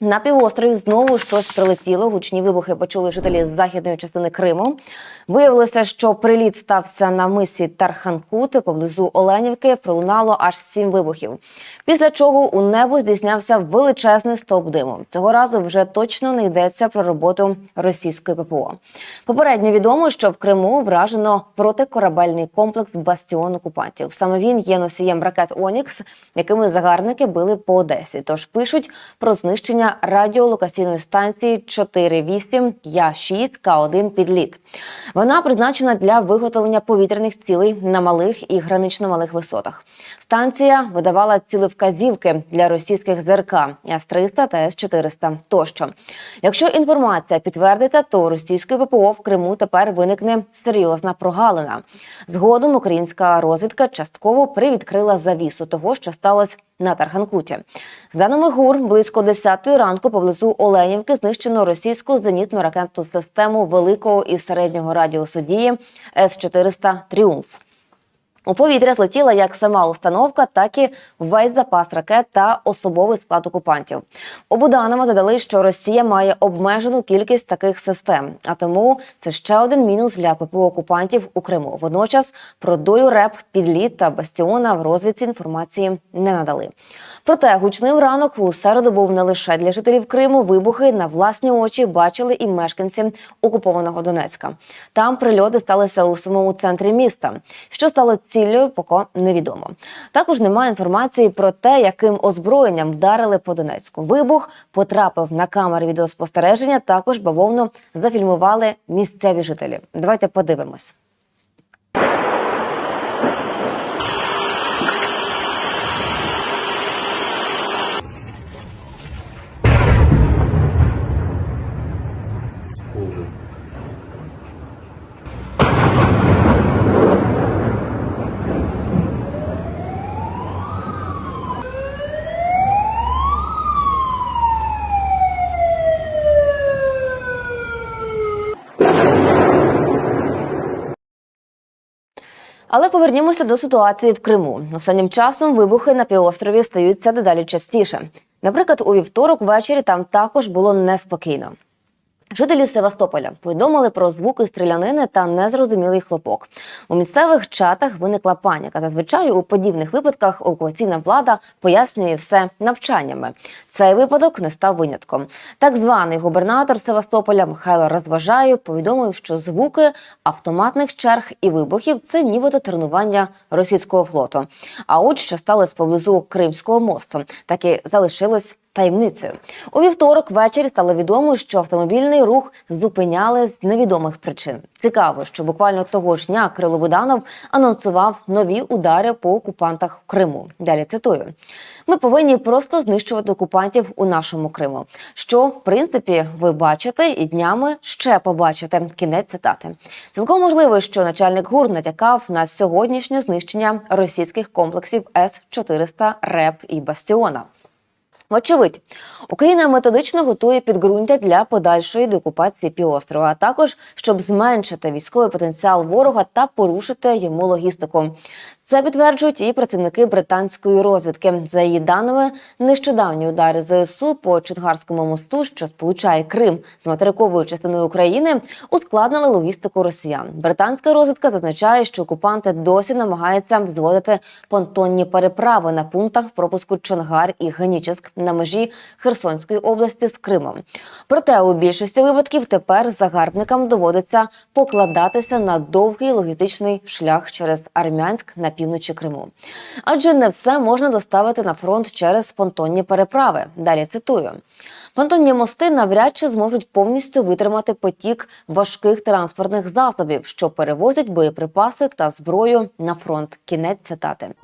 На півострові знову щось прилетіло. Гучні вибухи почули жителі з західної частини Криму. Виявилося, що приліт стався на мисі Тарханкут поблизу Оленівки. Пролунало аж сім вибухів. Після чого у небо здійснявся величезний стовп диму. Цього разу вже точно не йдеться про роботу російської ППО. Попередньо відомо, що в Криму вражено протикорабельний комплекс Бастіон окупантів. Саме він є носієм ракет Онікс, якими загарбники били по Одесі. Тож пишуть про знищення радіолокаційної станції 48 Я-6 К1 Підліт. Вона призначена для виготовлення повітряних цілей на малих і гранично малих висотах. Станція видавала цілевказівки для російських ЗРК С-300 та С-400 тощо. Якщо інформація підтвердиться, то російської ППО в Криму тепер виникне серйозна прогалина. Згодом українська розвідка частково привідкрила завісу того, що сталося на Тарганкуті. З даними ГУР, близько 10 ранку поблизу Оленівки знищено російську зенітну ракетну систему великого і середнього радіусу дії С-400 Тріумф. У повітря злетіла як сама установка, так і весь запас ракет та особовий склад окупантів. Обуданова додали, що Росія має обмежену кількість таких систем, а тому це ще один мінус для ППО окупантів у Криму. Водночас про долю РЕП, підліт та бастіона в розвідці інформації не надали. Проте гучним ранок у середу був не лише для жителів Криму. Вибухи на власні очі бачили і мешканці окупованого Донецька. Там прильоти сталися у самому центрі міста. Що стало ціллю, поки невідомо. Також немає інформації про те, яким озброєнням вдарили по Донецьку. Вибух потрапив на камери відеоспостереження. Також бавовно зафільмували місцеві жителі. Давайте подивимось. Але повернімося до ситуації в Криму. Останнім часом вибухи на півострові стаються дедалі частіше. Наприклад, у вівторок ввечері там також було неспокійно. Жителі Севастополя повідомили про звуки стрілянини та незрозумілий хлопок. У місцевих чатах виникла паніка. Зазвичай у подібних випадках окупаційна влада пояснює все навчаннями. Цей випадок не став винятком. Так званий губернатор Севастополя Михайло Розважаєв повідомив, що звуки автоматних черг і вибухів це нібито тренування російського флоту. А от що сталося поблизу Кримського мосту, так і залишилось таємницею. У вівторок ввечері стало відомо, що автомобільний рух зупиняли з невідомих причин. Цікаво, що буквально того ж дня Кирило Буданов анонсував нові удари по окупантах в Криму. Далі цитую: ми повинні просто знищувати окупантів у нашому Криму. Що в принципі ви бачите, і днями ще побачите. Кінець цитати. Цілком можливо, що начальник ГУР натякав на сьогоднішнє знищення російських комплексів С 400 РЕП і Бастіона. Вочевидь, Україна методично готує підґрунтя для подальшої деокупації півострова, а також щоб зменшити військовий потенціал ворога та порушити йому логістику. Це підтверджують і працівники британської розвідки. За її даними, нещодавні удари ЗСУ по Чудгарському мосту, що сполучає Крим з материковою частиною України, ускладнили логістику росіян. Британська розвідка зазначає, що окупанти досі намагаються зводити понтонні переправи на пунктах пропуску Чонгар і Генічеськ на межі Херсонської області з Кримом. Проте у більшості випадків тепер загарбникам доводиться покладатися на довгий логістичний шлях через Армянськ на півночі Криму. Адже не все можна доставити на фронт через понтонні переправи. Далі цитую. Понтонні мости навряд чи зможуть повністю витримати потік важких транспортних засобів, що перевозять боєприпаси та зброю на фронт. Кінець цитати.